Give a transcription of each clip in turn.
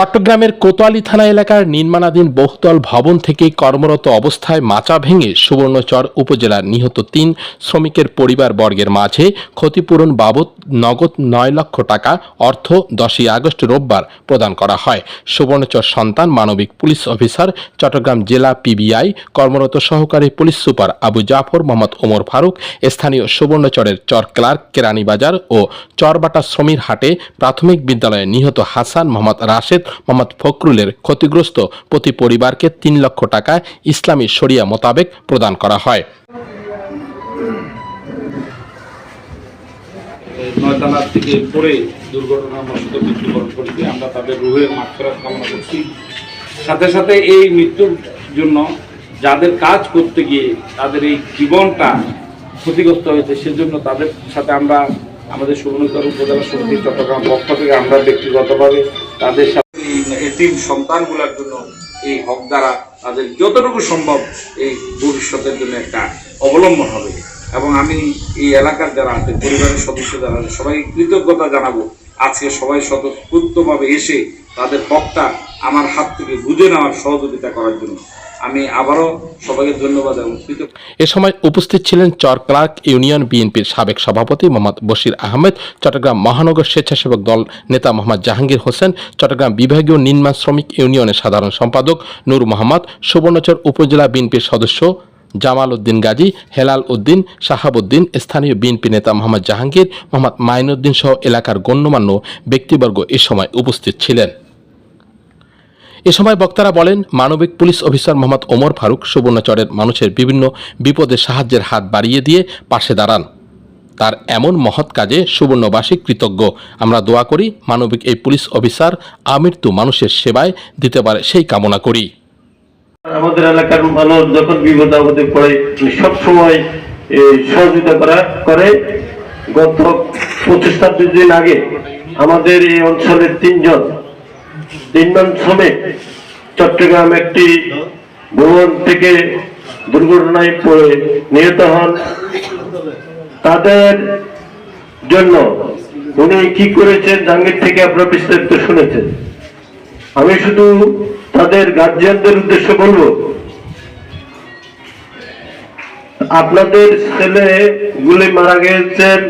চট্টগ্রামের কোতোয়ালি থানা এলাকার নির্মাণাধীন বহুতল ভবন থেকে কর্মরত অবস্থায় মাচা ভেঙে সুবর্ণচর উপজেলার নিহত তিন শ্রমিকের পরিবার বর্গের মাঝে ক্ষতিপূরণ বাবদ নগদ নয় লক্ষ টাকা অর্থ দশই আগস্ট রোববার প্রদান করা হয়। সুবর্ণচর সন্তান মানবিক পুলিশ অফিসার, চট্টগ্রাম জেলা পিবিআই, কর্মরত সহকারী পুলিশ সুপার আবু জাফর মোহাম্মদ ওমর ফারুক, স্থানীয় সুবর্ণচরের চর ক্লার্ক কেরানীবাজার ও চরবাটা শ্রমির হাটে প্রাথমিক বিদ্যালয়ে নিহত হাসান মোহাম্মদ রাশেদ মোহাম্মদ ফখরুলের ক্ষতিগ্রস্ত প্রতি পরিবারকে তিন লক্ষ টাকা ইসলামী শরিয়া মোতাবেক প্রদান করা হয়। নয়তালার থেকে পড়ে দুর্ঘটনাবশত মৃত্যুবরণ করেছে। আমরা তাদের রুহের মাত্রা কামনা করছি। সাথে সাথে এই মৃত্যুর জন্য যাদের কাজ করতে গিয়ে তাদের এই জীবনটা ক্ষতিগ্রস্ত হয়েছে, সেজন্য তাদের সাথে আমরা আমাদের সুবর্ণচর উপজেলা সমিতি চট্টগ্রাম পক্ষ থেকে আমরা ব্যক্তিগতভাবে তাদের সাথে এতিম সন্তানগুলোর জন্য এই হক দ্বারা তাদের যতটুকু সম্ভব এই ভবিষ্যতের জন্য একটা অবলম্বন হবে। এবং আমি এই এলাকার যারা আছে, পরিবারের সদস্য যারা আছে সবাই কৃতজ্ঞতা জানাব। আজকে সবাই স্বতঃস্ফূর্তভাবে এসে তাদের হকটা আমার হাত থেকে বুঝে নেওয়ার সহযোগিতা করার জন্য। আমি আবারও সবাইকে ধন্যবাদ এবং এ সময় উপস্থিত ছিলেন চর ক্লার্ক ইউনিয়ন বিএনপির সাবেক সভাপতি মোহাম্মদ বশির আহমেদ, চট্টগ্রাম মহানগর স্বেচ্ছাসেবক দল নেতা মোহাম্মদ জাহাঙ্গীর হোসেন, চট্টগ্রাম বিভাগীয় নির্মাণ শ্রমিক ইউনিয়নের সাধারণ সম্পাদক নূর মোহাম্মদ, সুবর্ণচর উপজেলা বিএনপির সদস্য জামাল উদ্দিন গাজী, হেলাল উদ্দিন, শাহাবুদ্দিন, স্থানীয় বিএনপি নেতা মোহাম্মদ জাহাঙ্গীর, মোহাম্মদ মাইনুদ্দিন সহ এলাকার গণ্যমান্য ব্যক্তিবর্গ এ সময় উপস্থিত ছিলেন। এ সময় বক্তারা বলেন, মানবিক পুলিশ অফিসার মোহাম্মদ ওমর ফারুক সুবর্ণচরের মানুষের বিভিন্ন বিপদে সাহায্যের হাত বাড়িয়ে দিয়ে পাশে দাঁড়ান। তার এমন মহৎ কাজে সুবর্ণবাসী কৃতজ্ঞ। আমরা দোয়া করি মানবিক এই পুলিশ অফিসার আমৃত্যু মানুষের সেবায় দিতে পারে সেই কামনা করি। আমাদের এলাকার মানুষ যখন বিপদ আপদে পড়ে উনি সবসময় সহযোগিতা করা, করে। গত পঁচিশ ছাব্বিশ দিন আগে আমাদের এই অঞ্চলের তিনজন তিনজন শ্রমিক, চট্টগ্রাম একটি ভবন থেকে দুর্ঘটনায় পড়ে নিহত হন। তাদের জন্য উনি কি করেছেন জাহাঙ্গীর থেকে আপনারা বিস্তারিত শুনেছেন। আমি শুধু তাদের গার্জিয়ানদের উদ্দেশ্যে বলব। আপনাদের ছেলে গুলি মারা গিয়েছেন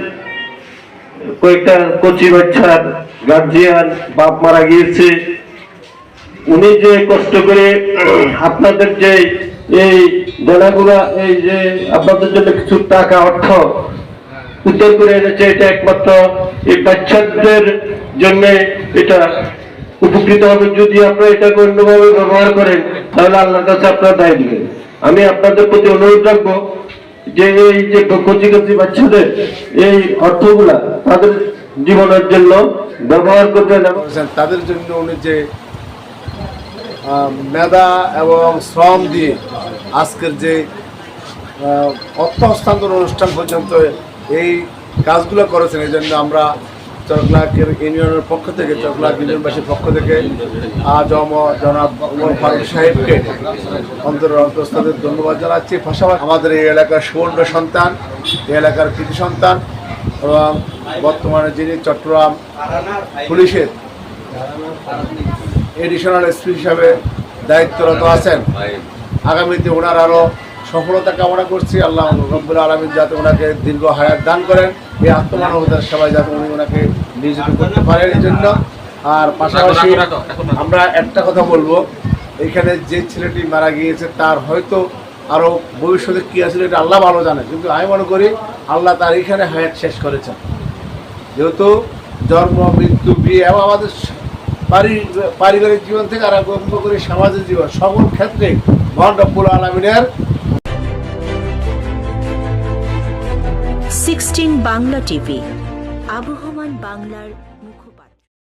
কয়েকটা কচি বাচ্চার গার্জিয়ান বাপ মারা গিয়েছে। উনি যে কষ্ট করে আপনাদের যে এই দেনাগুলা এই যে আপনাদের জন্য কিছু টাকা, অর্থ উদ্ধার করে এনেছে, এটা একমাত্র এই বাচ্চাদের জন্য এটা উপকৃত হবে। যদি আপনারা এটাকে অন্যভাবে ব্যবহার করেন, তাহলে আল্লাহর কাছে আপনারা দায় দিবেন আমি আপনাদের প্রতি অনুরোধ রাখব যে এই যে কচি কচি বাচ্চাদের এই অর্থগুলা তাদের জীবনের জন্য ব্যবহার করতে এবং তাদের জন্য উনি যে মেধা এবং শ্রম দিয়ে আজকের যে অর্থ হস্তান্তর অনুষ্ঠান পর্যন্ত এই কাজগুলো করেছেন এই জন্য আমরা চরকলাকের ইউনিয়নের পক্ষ থেকে চরকলাক ইউনিয়নবাসীর পক্ষ থেকে আজ অম জনাব উমর ফারুক সাহেবকে অন্তর অন্তস্থাদের ধন্যবাদ জানাচ্ছি। পাশাপাশি আমাদের এই এলাকার সুবর্ণ সন্তান, এই এলাকার কৃতি সন্তান এবং বর্তমানে যিনি চট্টগ্রাম পুলিশের এডিশনাল এসপি হিসাবে দায়িত্বরত আছেন। আগামীতে ওনার আরও সফলতা কামনা করছি। আল্লাহ রব্বুল আলমিন যাতে ওনাকে দীর্ঘ হায়াত দান করেন। এই আত্মমানবতার সেবায় যাতে উনি ওনাকে নিয়োজিত করতে পারেন এই জন্য। আর পাশাপাশি আমরা একটা কথা বলব। এখানে যে ছেলেটি মারা গিয়েছে তার হয়তো আরও ভবিষ্যতে কী আছে এটা আল্লাহ ভালো জানে। কিন্তু আমি মনে করি আল্লাহ তার এখানে হায়াত শেষ করেছেন। যেহেতু জন্ম মৃত্যু বিয়ে এবং আমাদের পারিবারিক জীবন থেকে আরম্ভ করে সামাজিক জীবন সকল ক্ষেত্রে মহান রব্বুল আলমিনের বাংলা টিভি। আবহমান বাংলার